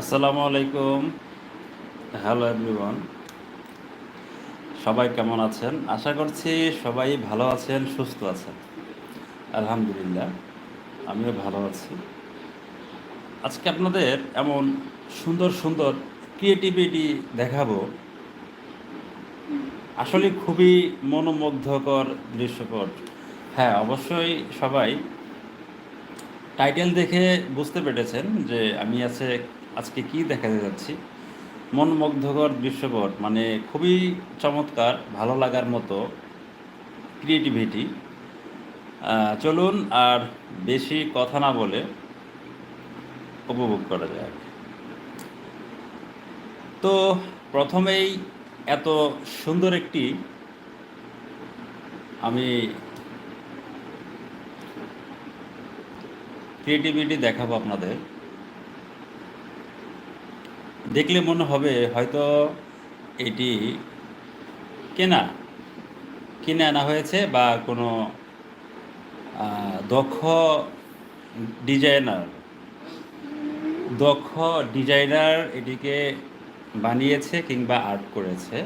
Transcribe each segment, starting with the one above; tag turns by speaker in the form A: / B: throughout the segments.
A: আসসালামু আলাইকুম। Hello everyone সবাই কেমন আছেন? আশা করছি সবাই ভালো আছেন, সুস্থ আছেন। আলহামদুলিল্লাহ, আমিও ভালো আছি। আজকে আপনাদের এমন সুন্দর সুন্দর ক্রিয়েটিভিটি দেখাবো। আসলে খুবই মনোমুগ্ধকর দৃশ্যপট। হ্যাঁ অবশ্যই সবাই টাইটেল দেখে বুঝতে পেরেছেন যে আমি আছে আজকে কি দেখাতে যাচ্ছি? মনমুগ্ধকর দৃশ্যপট মানে খুবই চমৎকার, ভালো লাগার মতো ক্রিয়েটিভিটি চলুন আর বেশি কথা না বলে উপভোগ করা যায় তো প্রথমেই এত সুন্দর একটি আমি ক্রিয়েটিভিটি দেখাবো আপনাদের। দেখলে মনে হবে হয়তো এটি কেনা, কিনে আনা হয়েছে বা কোনো দক্ষ ডিজাইনার দক্ষ ডিজাইনার এটিকে বানিয়েছে কিংবা আর্ট করেছে।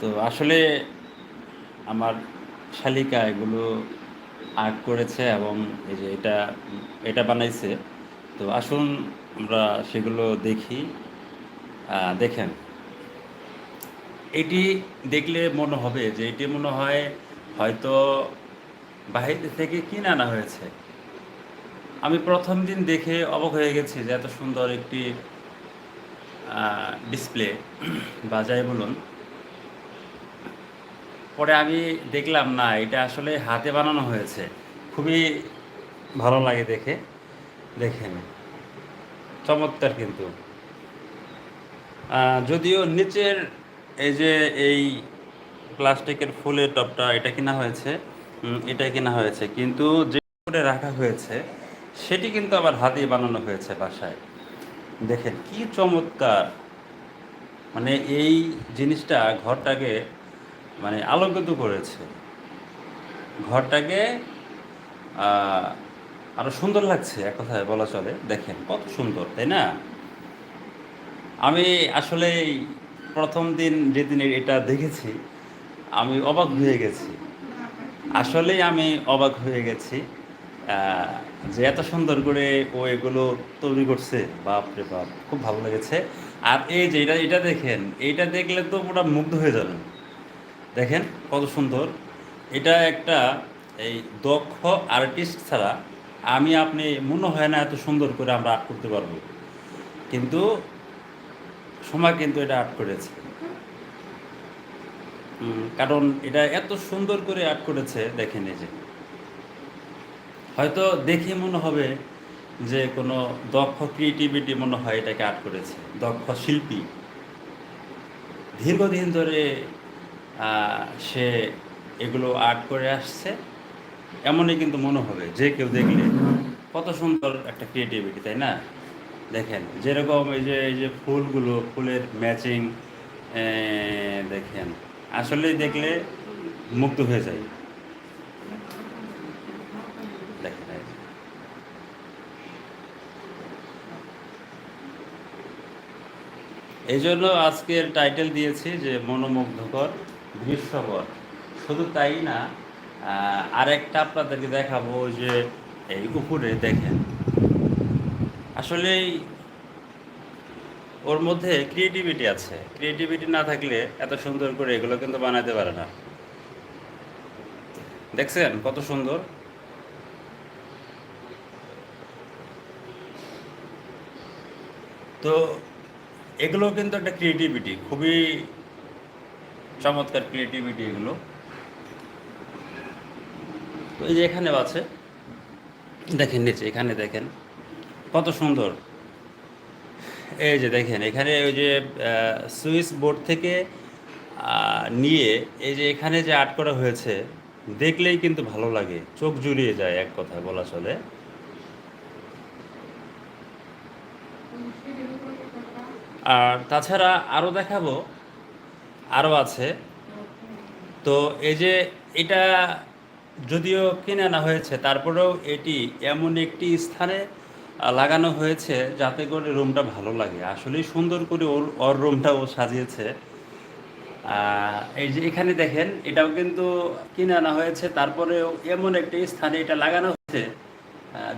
A: তো আসলে আমার শালিকা এগুলো আর্ট করেছে এবং এই যে এটা এটা বানাইছে। তো আসুন আমরা সেগুলো দেখি দেখেন। এটি দেখলে মনে হবে যে এটি মনে হয় হয়তো বাহির থেকে কিনে আনা হয়েছে। আমি প্রথম দিন দেখে অবাক হয়ে গেছি যে এত সুন্দর একটি ডিসপ্লে বা যাই বলুন। পরে আমি দেখলাম, না, এটা আসলে হাতে বানানো হয়েছে। খুবই ভালো লাগে দেখে। দেখেন চমৎকার কিন্তু। যদিও নিচের এই যে এই প্লাস্টিকের ফুলের টপটা, এটা কিনা হয়েছে এটা কিনা হয়েছে, কিন্তু যে করে রাখা হয়েছে, সেটি কিন্তু আবার হাতে বানানো হয়েছে বাসায়। দেখেন কি চমৎকার। মানে এই জিনিসটা ঘরটাকে মানে আলোকিত করেছে। ঘরটাকে আরও সুন্দর লাগছে এক কথায় বলা চলে। দেখেন কত সুন্দর, তাই না? আমি আসলে প্রথম দিন যেদিন এটা দেখেছি, আমি অবাক হয়ে গেছি। আসলেই আমি অবাক হয়ে গেছি যে এত সুন্দর করে ও এগুলো তৈরি করছে। বাপরে বাপ, খুব ভালো লেগেছে। আর এই যে এটা এটা দেখেন, এটা দেখলে তো পুরো মুগ্ধ হয়ে যাবেন। দেখেন কত সুন্দর। এটা একটা এই দক্ষ আর্টিস্ট ছাড়া আমি আপনি মনে হয় না এত সুন্দর করে আমরা আর্ট করতে পারব। কিন্তু সময় কিন্তু এটা আর্ট করেছে। কারণ এটা এত সুন্দর করে আর্ট করেছে, দেখেন এই যে। হয়তো দেখে মনে হবে যে কোনো দক্ষ ক্রিয়েটিভিটি মনে হয় এটাকে আর্ট করেছে, দক্ষ শিল্পী। দীর্ঘদিন ধরে সে এগুলো আর্ট করে আসছে। এমনই কিন্তু মনে হবে, যে কেউ দেখলে কত সুন্দর একটা ক্রিয়েটিভিটি তাই না? দেখেন, যেরকম এই যে এই যে ফুলগুলো, ফুলের ম্যাচিং দেখেন, আসলেই দেখলে মুক্ত হয়ে যায়। দেখেন, এই জন্য আজকের টাইটেল দিয়েছি যে মনোমুগ্ধকর দৃশ্যকর শুধু তাই না আরেকটা আপনাদেরকে দেখাবো যে এই উপরে দেখেন। আসলেই ওর মধ্যে ক্রিয়েটিভিটি আছে। ক্রিয়েটিভিটি না থাকলে এত সুন্দর করে এগুলো কিন্তু বানাতে পারে না। দেখছেন কত সুন্দর? তো এগুলো কিন্তু একটা ক্রিয়েটিভিটি খুবই চমৎকার ক্রিয়েটিভিটি এগুলো। এই যে এখানেও আছে। দেখেন নিচে, এখানে দেখেন। কত সুন্দর। এই যে দেখেন, এখানে ওই যে সুইচ বোর্ড থেকে নিয়ে এই যে এখানে যে আর্ট করা হয়েছে, দেখলেই কিন্তু ভালো লাগে। চোখ জুড়িয়ে যায় এক কথায় বলা চলে। আর তাছাড়া আরও দেখাবো। আরও আছে। তো এই যে এটা যদিও কিনে আনা হয়েছে, তারপরেও এটি এমন একটি স্থানে লাগানো হয়েছে যাতে করে রুমটা ভালো লাগে। আসলেই সুন্দর করে ওর ওর রুমটা ও সাজিয়েছে এই যে এখানে দেখেন, এটাও কিন্তু কিনে আনা হয়েছে, তারপরেও এমন একটি স্থানে এটা লাগানো হয়েছে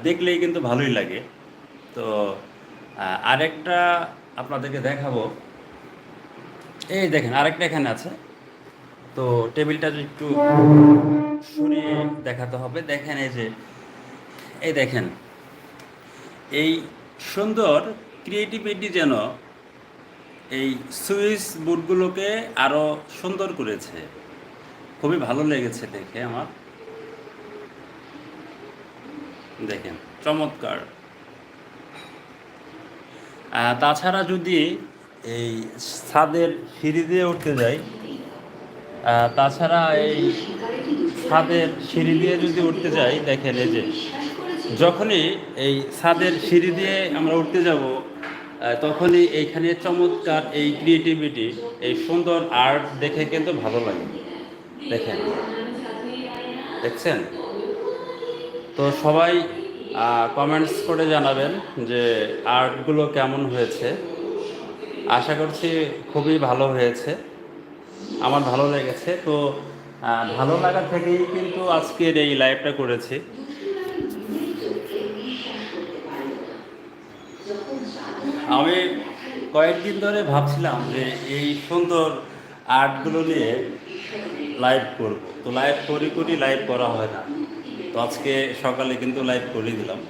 A: দেখলেই কিন্তু ভালোই লাগে। তো আরেকটা আপনাদেরকে দেখাবো। এই দেখেন, আরেকটা এখানে আছে। তো টেবিলটা একটু সরিয়ে দেখাতে হবে। দেখেন এই যে, এই দেখেন, এই সুন্দর ক্রিয়েটিভিটি যেন এই সুইস বুটগুলোকে আরও সুন্দর করেছে। খুবই ভালো লেগেছে দেখে আমার। দেখেন, চমৎকার। তাছাড়া যদি এই ছাদের সিঁড়ি দিয়ে উঠতে যাই তাছাড়া এই ছাদের সিঁড়ি দিয়ে যদি উঠতে যাই, দেখেন এই যে, যখনই এই ছাদের সিঁড়ি দিয়ে আমরা উঠতে যাব তখনই এইখানে চমৎকার এই ক্রিয়েটিভিটি এই সুন্দর আর্ট দেখে কিন্তু ভালো লাগে। দেখেন, দেখছেন? তো সবাই কমেন্টস করে জানাবেন যে আর্টগুলো কেমন হয়েছে। আশা করছি খুবই ভালো হয়েছে। আমার ভালো লেগেছে। তো ভালো লাগা থেকেই কিন্তু আজকের এই লাইভটা করেছি। আমি কয়েকদিন ধরে ভাবছিলাম যে এই সুন্দর আর্টগুলো নিয়ে লাইভ করব। তো লাইভ করি করি লাইভ করা হয় না। তো আজকে সকালে কিন্তু লাইভ করে দিলাম।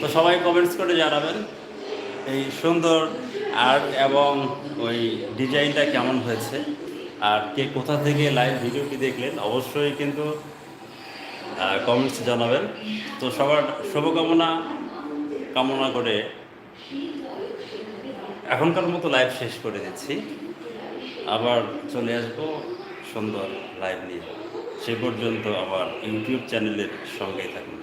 A: তো সবাই কমেন্টস করে জানাবেন এই সুন্দর আর্ট এবং ওই ডিজাইনটা কেমন হয়েছে। আর কে কোথা থেকে লাইভ ভিডিওটি দেখলেন, অবশ্যই কিন্তু কমেন্টস জানাবেন। তো সবার শুভকামনা, কামনা করে এখনকার মতো লাইভ শেষ করে দিচ্ছি। আবার চলে আসব সুন্দর লাইভ নিয়ে। সে পর্যন্ত আবার ইউটিউব চ্যানেলের সঙ্গেই থাকুন।